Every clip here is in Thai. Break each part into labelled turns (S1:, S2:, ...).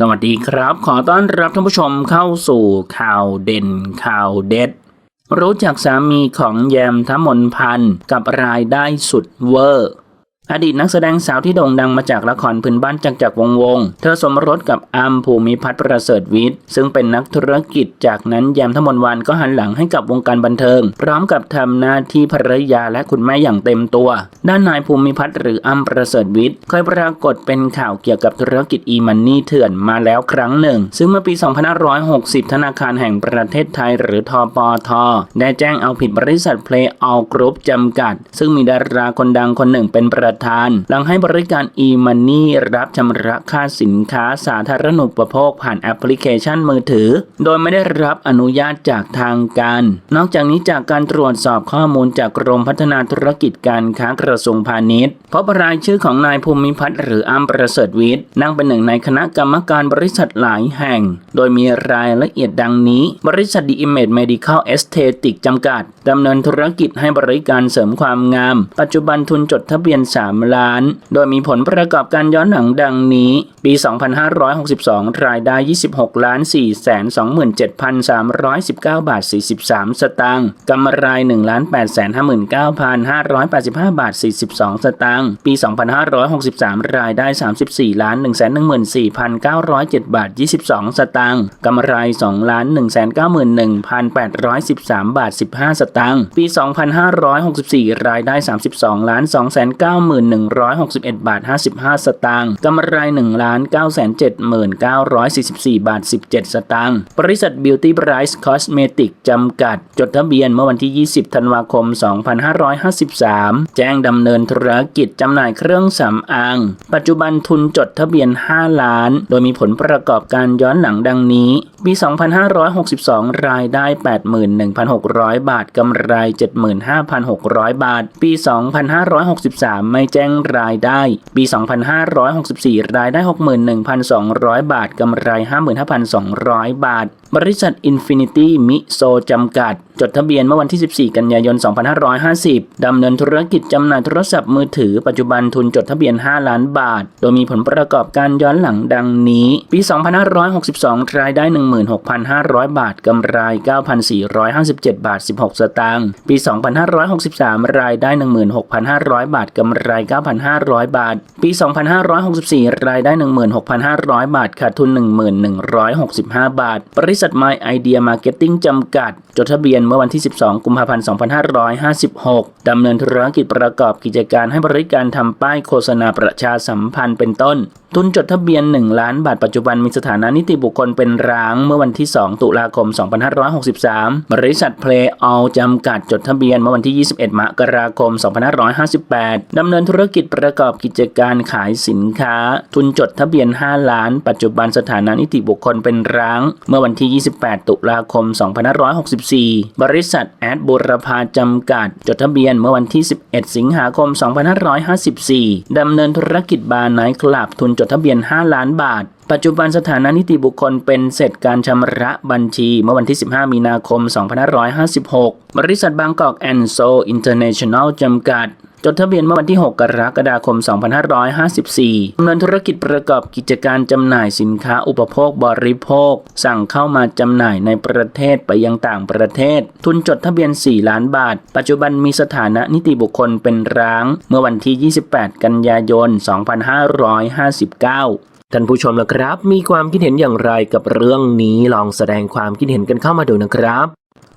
S1: สวัสดีครับ ขอต้อนรับท่านผู้ชมเข้าสู่ข่าวเด่นข่าวเด็ด รู้จักสามีของแยมทมนพันธ์กับรายได้สุดเวอร์ อดีตนักแสดงสาวที่โด่งดังมาจากละครพื้นบ้านจักจักวงวง เธอสมรสกับอัมภูมิพัฒน์ประเสริฐวิทย์ ซึ่งเป็นนักธุรกิจจากนั้นแยมทมนวันก็หันหลังให้กับวงการบันเทิง พร้อมกับทำหน้าที่ภรรยาและคุณแม่อย่างเต็มตัว ด้านนายภูมิพัฒน์หรืออัมประเสริฐวิทย์เคยปรากฏเป็นข่าวเกี่ยวกับธุรกิจอีมันนี่เถื่อนมาแล้วครั้งหนึ่ง ซึ่งเมื่อปี 2560 ธนาคารแห่งประเทศไทยหรือทปท ได้แจ้งเอาผิดบริษัท Play All Group จำกัด ซึ่งมีดาราคนดังคนหนึ่งเป็นประธาน หลังให้บริการ e-money รับชำระค่าสินค้าสาธารณูปโภคผ่านแอปพลิเคชันมือถือ โดยไม่ได้รับอนุญาตจากทางการ นอกจากนี้จากการตรวจสอบข้อมูลจากกรมพัฒนาธุรกิจการค้ากระทรวงพาณิชย์พบรายชื่อของนายภูมิพัฒน์หรืออัมประเสริฐวิทย์นั่งเป็นหนึ่งในคณะกรรมการบริษัทหลายแห่ง โดยมีรายละเอียดดังนี้ บริษัท The Image Medical Aesthetic จำกัดดำเนินธุรกิจให้บริการเสริมความงาม ปัจจุบันทุนจดทะเบียนสา3 ล้าน โดยมีผลประกอบการย้อนหลังดังนี้ ปี 2562 รายได้ 26 ล้าน 4 27,319 บาท 43 สตางค์กำไร1ล้าน859,585 บาท 42 สตางค์ปี 2563 รายได้ 34 ล้าน 114,907 บาท 22 สตางค์กำไร2ล้าน191,813 บาท 15 สตางค์ปี 2564 รายได้ 32 ล้าน1,161 บาท 55 สตางค์กำไร 1 9 7 9 4 4 บาท 17 สตางค์บริษัท Beauty Bright Cosmetic จำกัด จดทะเบียนเมื่อวันที่ 20 ธันวาคม 2553 แจ้งดำเนินธุรกิจจำหน่ายเครื่องสำอาง ปัจจุบันทุนจดทะเบียน 5 ล้าน โดยมีผลประกอบการย้อนหลังดังนี้ ปี 2562 รายได้ 81,600 บาท กำไร 75,600 บาท ปี 2563ไม่แจ้งรายได้ ปี 2564 รายได้ 61,200 บาท กำไร 55,200 บาทบริษัท Infinity มิโซจำกัด จดทะเบียนเมื่อวันที่ 14 กันยายน 2550 ดำเนินธุรกิจจำหน่ายโทรศัพท์มือถือปัจจุบันทุนจดทะเบียน 5 ล้านบาท โดยมีผลประกอบการย้อนหลังดังนี้ ปี 2562 รายได้ 16,500 บาท กำไร 9,457 บาท 16 สตางค์ ปี 2563 รายได้ 16,500 บาท กำไร 9,500 บาท ปี 2564 รายได้ 16,500 บาท ขาดทุน 11,165 บาทบริษัท My Idea Marketing จำกัด จดทะเบียนเมื่อวันที่ 12 กุมภาพันธ์ 2556 ดำเนินธุรกิจประกอบกิจการให้บริการทำป้ายโฆษณาประชาสัมพันธ์เป็นต้นทุนจดทะเบียน 1 ล้านบาทปัจจุบันมีสถานะนิติบุคคลเป็นร้างเมื่อวันที่ 2 ตุลาคม 2563 บริษัท Play All จำกัดจดทะเบียนเมื่อวันที่ 21 มกราคม 2558 ดำเนินธุรกิจประกอบกิจการขายสินค้า ทุนจดทะเบียน 5 ล้าน ปัจจุบันสถานะนิติบุคคลเป็นร้าง เมื่อวันที่ 28 ตุลาคม 2564 บริษัทแอดบุรพาจำกัด จดทะเบียนเมื่อวันที่ 11 สิงหาคม 2554 ดำเนินธุรกิจบาร์ไนท์คลับทุนจดทะเบียน 5 ล้านบาท ปัจจุบันสถานะนิติบุคคลเป็นเสร็จการชำระบัญชี เมื่อวันที่ 15 มีนาคม 2556 บริษัทบางกอกแอนโซอินเตอร์เนชั่นแนลจำกัด จดทะเบียนเมื่อวันที่ 6 กรกฎาคม 2554ดำเนินธุรกิจประกอบกิจการจำหน่ายสินค้าอุปโภคบริโภค สั่งเข้ามาจำหน่ายในประเทศไปยังต่างประเทศ ทุนจดทะเบียน 4 ล้านบาท ปัจจุบันมีสถานะนิติบุคคลเป็นร้าง เมื่อวันที่ 28 กันยายน 2559ท่านผู้ชมละครับ มีความคิดเห็นอย่างไรกับเรื่องนี้ลองแสดงความคิดเห็นกันเข้ามาดูนะครับ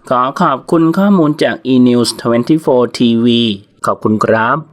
S1: ขอขอบคุณข้อมูลจาก eNews 24 TV ขอบคุณครับ